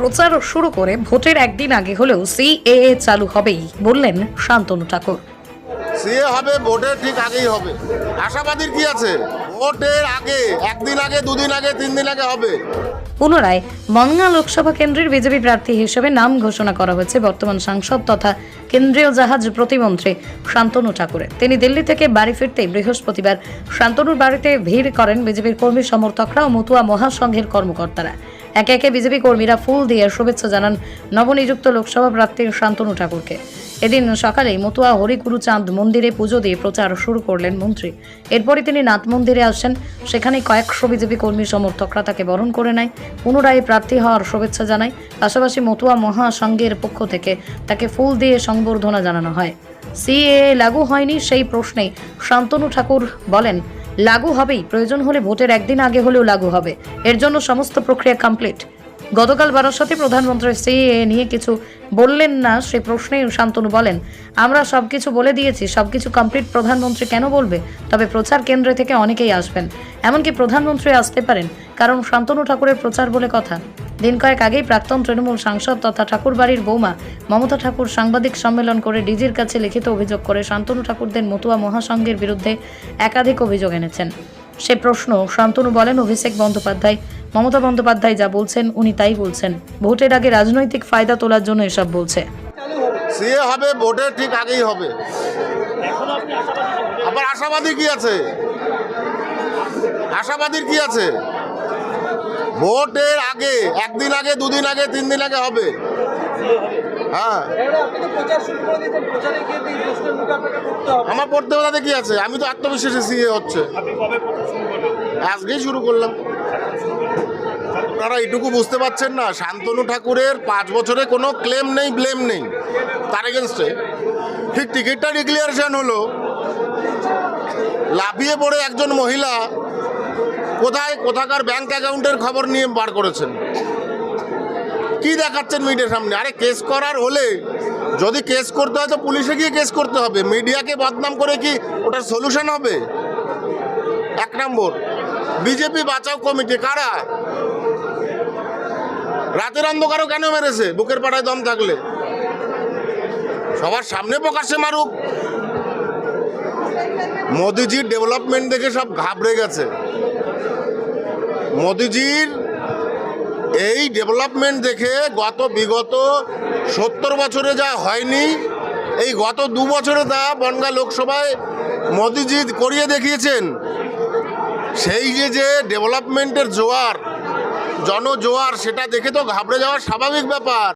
প্রচার শুরু করে ভোটের একদিন আগে হলেও সিএএ চালু হবেই বললেন শান্তনু ঠাকুর। সিএ হবে ভোটের ঠিক আগেই হবে। আশাবাদীর কি আছে? ভোটের আগে একদিন আগে দুদিন আগে তিন দিন আগে হবে। পুনরায় বনগাঁ লোকসভা কেন্দ্রের বিজেপি প্রার্থী হিসেবে নাম ঘোষণা করা হয়েছে বর্তমান সাংসদ তথা কেন্দ্রীয় জাহাজ প্রতিমন্ত্রী শান্তনু ঠাকুরের। তিনি দিল্লি থেকে বাড়ি ফিরতে বৃহস্পতিবার শান্তনুর বাড়িতে ভিড় করেন বিজেপির কর্মী সমর্থকরা ও মতুয়া মহাসংঘের কর্মকর্তারা। একে একে বিজেপি কর্মীরা ফুল দিয়ে শুভেচ্ছা জানান নবনিযুক্ত লোকসভা প্রার্থী শান্তনু ঠাকুরকে। এদিন সকালে মতুয়া হরিগুরু চাঁদ মন্দিরে পুজো দিয়ে প্রচার শুরু করলেন মন্ত্রী। এরপরে তিনি নাথ মন্দিরে আসেন সেখানে কয়েকশো বিজেপি কর্মী সমর্থকরা তাকে বরণ করে নেয়। পুনরায় প্রার্থী হওয়ার শুভেচ্ছা জানায়। পাশাপাশি মতুয়া মহাসংঘের পক্ষ থেকে তাকে ফুল দিয়ে সংবর্ধনা জানানো হয়। সিএ লাগু হয়নি সেই প্রশ্নে শান্তনু ঠাকুর বলেন লাগু হবেই, প্রয়োজন হলে ভোটের একদিন আগে হলেও লাগু হবে। এর জন্য সমস্ত প্রক্রিয়া কমপ্লিট গতকাল বারাসতে প্রধানমন্ত্রী সিএ নিয়ে কিছু বললেন না, সে প্রশ্নে শান্তনু বলেন, আমরা সবকিছু বলে দিয়েছি, সবকিছু কমপ্লিট প্রধানমন্ত্রী কেন বলবে? তবে প্রচার কেন্দ্রে থেকে অনেকেই আসবেন। এমনকি প্রধানমন্ত্রী আসতে পারেন, কারণ শান্তনু ঠাকুরের প্রচার বলে কথা। দিন কয়েক আগেই প্রাক্তন তৃণমূল সাংসদ তথা ঠাকুরবাড়ির বৌমা মমতা ঠাকুর সাংবাদিক সম্মেলন করে ডিজির কাছে লিখিত অভিযোগ করে শান্তনু ঠাকুরদের মতুয়া মহাসংঘের বিরুদ্ধে একাধিক অভিযোগ এনেছেন। সে প্রশ্ন, শান্তনু বলেন, অভিষেক বন্দ্যোপাধ্যায়, মমতা বন্দ্যোপাধ্যায় যা বলছেন, উনি তাই বলছেন। ভোটের আগে রাজনৈতিক ফায়দা তোলার জন্য এসব বলছে। হবে ভোটের ঠিক আগেই হবে। আবার আশাবাদী কি আছে? আশাবাদীর কি আছে? ভোটের আগে, একদিন আগে, দুদিন আগে, তিন দিন আগে হবে। হ্যাঁ। আমার পড়তে বলাতে কি আছে? আমি তো আত্মবিশ্বাসী সিএ হচ্ছে। আজকেই শুরু করলাম। আপনারা এইটুকু বুঝতে পারছেন না, শান্তনু ঠাকুরের পাঁচ বছরে কোনো ক্লেম নেই ব্লেম নেই। তার এগেনস্টে ঠিক টিকিটটা ডিক্লিয়ারেশন হলো। লাফিয়ে পড়ে একজন মহিলা কোথায় কোথাকার ব্যাংক অ্যাকাউন্টের খবর নিয়ে বার করেছেন? কি দেখাচ্ছেন মিডিয়ার সামনে? আরে কেস করার হলে যদি কেস করতে হয় তো পুলিশে গিয়ে কেস করতে হবে। মিডিয়াকে বদনাম করে কি ওটার সলিউশন হবে? এক নম্বর বিজেপি বাঁচাও কমিটি কারা? রাতের অন্ধকারও কেন মেরেছে? বুকের পাড়ায় দম থাকলে। সবার সামনে প্রকাশ্যে মারুক। মোদিজির ডেভেলপমেন্ট দেখে সব ঘাবড়ে গেছে। মোদিজির এই ডেভেলপমেন্ট দেখে গত বিগত সত্তর বছরে যা হয়নি, এই গত দু বছরে তা বনগা লোকসভায় মোদিজি করিয়ে দেখিয়েছেন। সেই যে যে ডেভেলপমেন্টের জোয়ার, জনজোয়ার, সেটা দেখে তো ঘাবড়ে যাওয়ার স্বাভাবিক ব্যাপার।